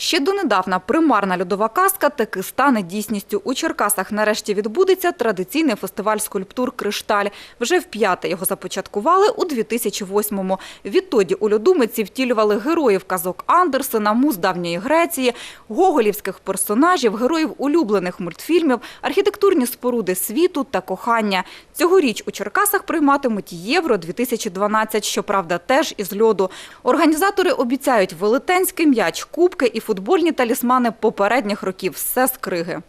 Ще донедавна примарна льодова казка таки стане дійсністю. У Черкасах нарешті відбудеться традиційний фестиваль скульптур «Кришталь». Вже вп'яте його започаткували у 2008-му. Відтоді у льоду митці втілювали героїв казок Андерсена, муз давньої Греції, гоголівських персонажів, героїв улюблених мультфільмів, архітектурні споруди світу та кохання. Цьогоріч у Черкасах прийматимуть Євро-2012, щоправда, теж із льоду. Організатори обіцяють велетенський м'яч, кубки і футбольні талісмани попередніх років. Все з криги.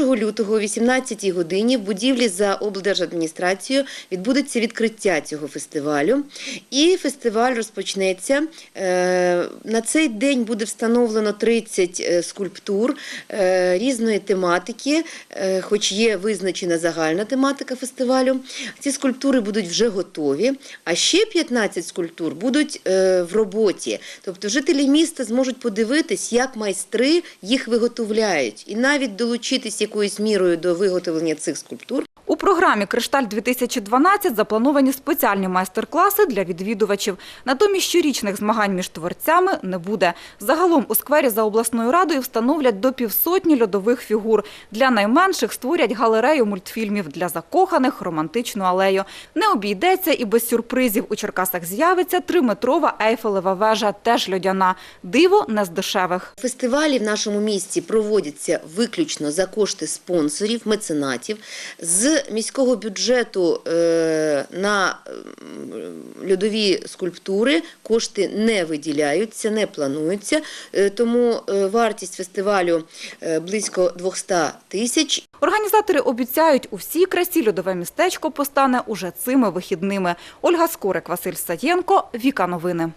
1 лютого о 18 годині в будівлі за облдержадміністрацією відбудеться відкриття цього фестивалю. І фестиваль розпочнеться. Е, На цей день буде встановлено 30 е, скульптур е, різної тематики, хоч є визначена загальна тематика фестивалю. Ці скульптури будуть вже готові, а ще 15 скульптур будуть в роботі. Тобто жителі міста зможуть подивитись, як майстри їх виготовляють, і навіть долучитись якоюсь мірою до виготовлення цих скульптур. У програмі «Кришталь-2012» заплановані спеціальні майстер-класи для відвідувачів. Натомість щорічних змагань між творцями не буде. Загалом у сквері за обласною радою встановлять до півсотні льодових фігур. Для найменших створять галерею мультфільмів, для закоханих – романтичну алею. Не обійдеться і без сюрпризів. У Черкасах з'явиться триметрова ейфелева вежа, теж льодяна. Диво не з дешевих. Фестивалі в нашому місті проводяться виключно за кошти спонсорів, меценатів. З міського бюджету е, на льодові скульптури кошти не виділяються, не плануються. Е, Тому е, вартість фестивалю близько 200 тисяч. Організатори обіцяють, у всій красі льодове містечко постане уже цими вихідними. Ольга Скорик, Василь Саєнко, Віка Новини.